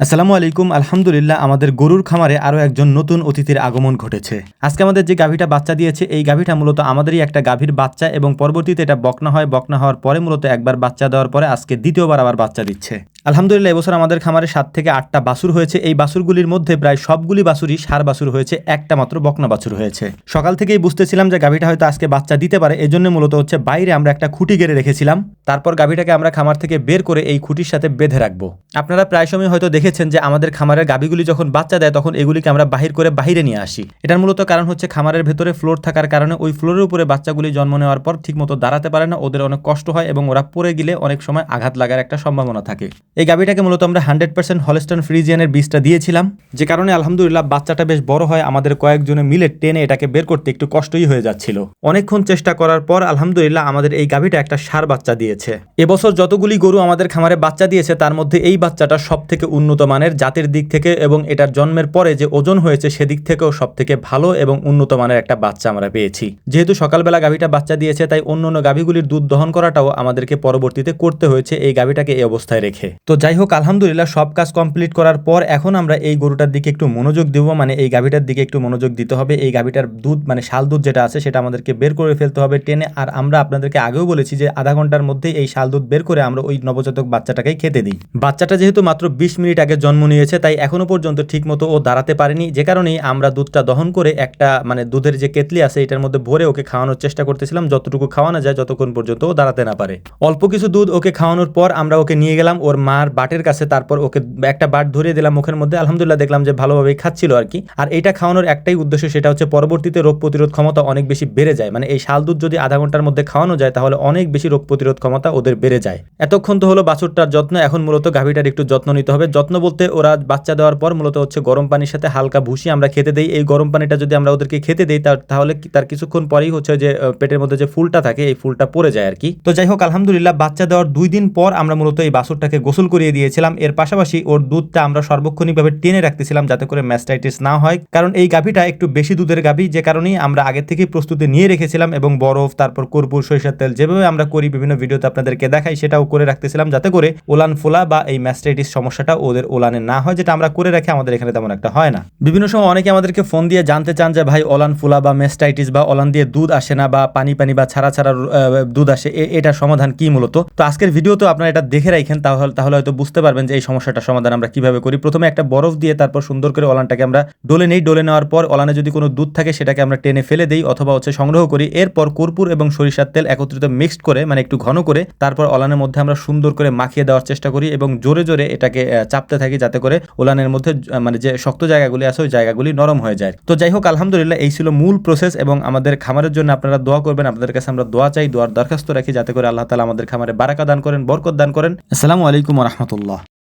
আসসালামু আলাইকুম, আলহামদুলিল্লাহ, আমাদের গরুর খামারে আরও একজন নতুন অতিথির আগমন ঘটেছে। আজকে আমাদের যে গাভীটা বাচ্চা দিয়েছে, এই গাভীটা মূলত আমাদেরই একটা গাভীর বাচ্চা এবং পরবর্তীতে এটা বকনা হয়। বকনা হওয়ার পরে মূলত একবার বাচ্চা দেওয়ার পরে আজকে দ্বিতীয়বার আবার বাচ্চা দিচ্ছে। আলহামদুলিল্লাহ, এবছর আমাদের খামারে সাত থেকে আটটা বাসুর হয়েছে। এই বাসুরগুলির মধ্যে প্রায় সবগুলি বাসুরই সার বাছুর হয়েছে, একটা মাত্র বকনা বাছুর হয়েছে। সকাল থেকেই বুঝতেছিলাম যে গাভীটা হয়তো আজকে বাচ্চা দিতে পারে, এজন্য মূলত হচ্ছে বাইরে আমরা একটা খুঁটি গেড়ে রেখেছিলাম। তারপর গাভীটাকে আমরা খামার থেকে বের করে এই খুঁটির সাথে বেঁধে রাখব। আপনারা প্রায় সময় হয়তো দেখেছেন যে আমাদের খামারের গাভীগুলি যখন বাচ্চা দেয়, তখন এগুলিকে আমরা বাহির করে বাহিরে নিয়ে আসি। এটার মূলত কারণ হচ্ছে খামারের ভেতরে ফ্লোর থাকার কারণে ওই ফ্লোরের উপরে বাচ্চাগুলি জন্ম নেওয়ার পর ঠিকমতো দাঁড়াতে পারে না, ওদের অনেক কষ্ট হয় এবং ওরা পড়ে গেলে অনেক সময় আঘাত লাগার একটা সম্ভাবনা থাকে। এই গাভীটাকে মূলত আমরা হান্ড্রেড পার্সেন্ট হলস্টন ফ্রিজিয়ানের বীজটা দিয়েছিলাম। যে কারণে আলহামদুলিল্লাহ বাচ্চাটা বেশ বড় হয়, আমাদের কয়েকজনে মিলে টেনে এটাকে বের করতে একটু কষ্টই হয়ে যাচ্ছিল। অনেকক্ষণ চেষ্টা করার পর আলহামদুলিল্লাহ আমাদের এই গাভীটা একটা সার বাচ্চা দিয়েছে। এবছর যতগুলি গরু আমাদের খামারে বাচ্চা দিয়েছে, তার মধ্যে এই বাচ্চাটা সব থেকে উন্নত মানের জাতের দিক থেকে এবং এটার জন্মের পরে যে ওজন হয়েছে সেদিক থেকেও সব থেকে ভালো এবং উন্নত মানের একটা বাচ্চা আমরা পেয়েছি। যেহেতু সকালবেলা গাভীটা বাচ্চা দিয়েছে, তাই অন্য অন্য গাভীগুলির দুধ দহন করাটাও আমাদেরকে পরবর্তীতে করতে হয়েছে এই গাভীটাকে এই অবস্থায় রেখে। তো যাই হোক, আলহামদুলিল্লাহ সব কাজ কমপ্লিট করার পর এখন আমরা এই গরুটার দিকে একটু মনোযোগ দেবো মানে এই গাভীটার দিকে একটু মনোযোগ দিতে হবে। এই গাভীটার দুধ মানে শাল দুধ যেটা আছে সেটা আমাদেরকে বের করে ফেলতে হবে টেনে। আর আমরা আপনাদেরকে আগেও বলেছি যে আধা ঘণ্টার মধ্যেই এই শাল দুধ বের করে আমরা ওই নবজাতক বাচ্চাটাকেই খেতে দিই। বাচ্চাটা যেহেতু মাত্র বিশ মিনিট আগে জন্ম নিয়েছে, তাই এখনও পর্যন্ত ঠিক মতো ও দাঁড়াতে পারেনি। যে কারণেই আমরা দুধটা দহন করে একটা মানে দুধের যে কেতলি আছে, এটার মধ্যে ভরে ওকে খাওয়ানোর চেষ্টা করতেছিলাম। যতটুকু খাওয়ানো যায় যতক্ষণ পর্যন্ত ও দাঁড়াতে না পারে। অল্প কিছু দুধ ওকে খাওয়ানোর পর আমরা ওকে নিয়ে গেলাম। ওর মার বাটের কাছে তারপর ওকে একটা বাট ধরিয়ে দিলাম মুখের মধ্যে, আলহামদুলিল্লাহ দেখলাম যে ভালোভাবেই খাচ্ছিল আর কি। আর এটা খাওয়ানোর একটাই উদ্দেশ্য সেটা হচ্ছে পরবর্তীতে রোগ প্রতিরোধ ক্ষমতা অনেক বেশি বেড়ে যায়। মানে এই শাল দুধ যদি আধা ঘণ্টার মধ্যে খাওয়ানো যায়, তাহলে অনেক বেশি রোগ প্রতিরোধ ক্ষমতা ওদের বেড়ে যায়। এতক্ষণ তো হলো বাছুরটার যত্ন, এখন মূলত গাভীটার একটু যত্ন নিতে হবে। যত্ন বলতে ওরা বাচ্চা দেওয়ার পর মূলত হচ্ছে গরম পানির সাথে হালকা ভুসি আমরা খেতে দেই। এই গরম পানিটা যদি আমরা ওদেরকে খেতে দিই তাহলে তার কিছুক্ষণ পরেই হচ্ছে যে পেটের মধ্যে যে ফুলটা থাকে, এই ফুলটা পড়ে যায় আর কি। তো যাই হোক, আলহামদুলিল্লাহ বাচ্চা দেওয়ার দুই দিন পর আমরা মূলত এই বাছুরটাকে গোসল করিয়ে দিয়েছিলাম। এর পাশাপাশি ওর দুধটা আমরা সর্বক্ষণিকভাবে টেনে রাখতেছিলাম যাতে করে ম্যাস্টাইটিস না হয়। কারণ এই গাভীটা একটু বেশি দুধের গাভী, যে কারণেই আমরা আগে থেকেই প্রস্তুতি নিয়ে রেখেছিলাম এবং বরফ, তারপর কর্পূর, সরিষার তেল যেভাবে আমরা করি বিভিন্ন ভিডিওতে আপনাদেরকে দেখাই, সেটাও করে রাখতেছিলাম যাতে করে ওলান ফোলা বা এই ম্যাস্টাইটিস সমস্যাটা ওদের ওলানে না হয়, যেটা আমরা করে রাখি, আমাদের এখানে তেমন একটা হয় না। বিভিন্ন সময় অনেকে আমাদেরকে ফোন দিয়ে জানতে চান যে, ভাই ওলান ফোলা বা মেস্টাইটিস বা ওলান দিয়ে দুধ আসে না বা পানি পানি বা ছাড়া ছাড়া দুধ আসে, এ- এটার সমাধান কি মূলত? তো আজকের ভিডিওতে আপনারা এটা দেখে রাখেন তাহলে তাহলে হয়তো বুঝতে পারবেন যে এই সমস্যাটা সমাধান আমরা কীভাবে করি। প্রথমে একটা বরফ দিয়ে তারপর সুন্দর করে ওলানটাকে আমরা ডলে নেই। ডলে নেওয়ার পর ওলানে যদি কোনো দুধ থাকে, সেটাকে আমরা টেনে ফেলে দিই অথবা হচ্ছে সংগ্রহ করি। এরপর কর্পূর এবং সরিষার তেল একত্রিত মিক্সড করে মানে একটু ঘন করে, তারপর ওলানের মধ্যে আমরা সুন্দর করে মাখিয়ে দেওয়ার চেষ্টা করি এবং জোরে জোরে এটাকে চাপতে থাকি যাতে করে ওলানের মধ্যে মানে যে শক্ত জায়গাগুলি আছে, ওই জায়গাগুলি নরম হয়ে যায়। তো যাই হোক, আলহামদুলিল্লাহ এই ছিল মূল প্রসেস এবং আমাদের খামারের জন্য আপনারা দোয়া করবেন। আপনাদের কাছে আমরা দোয়া চাই, দোয়ার দরখাস্ত রাখি যাতে করে আল্লাহ তালা আমাদের খামারে বারাকা দান করেন, বরকত দান করেন। আসসালামু আলাইকুম ورحمة الله.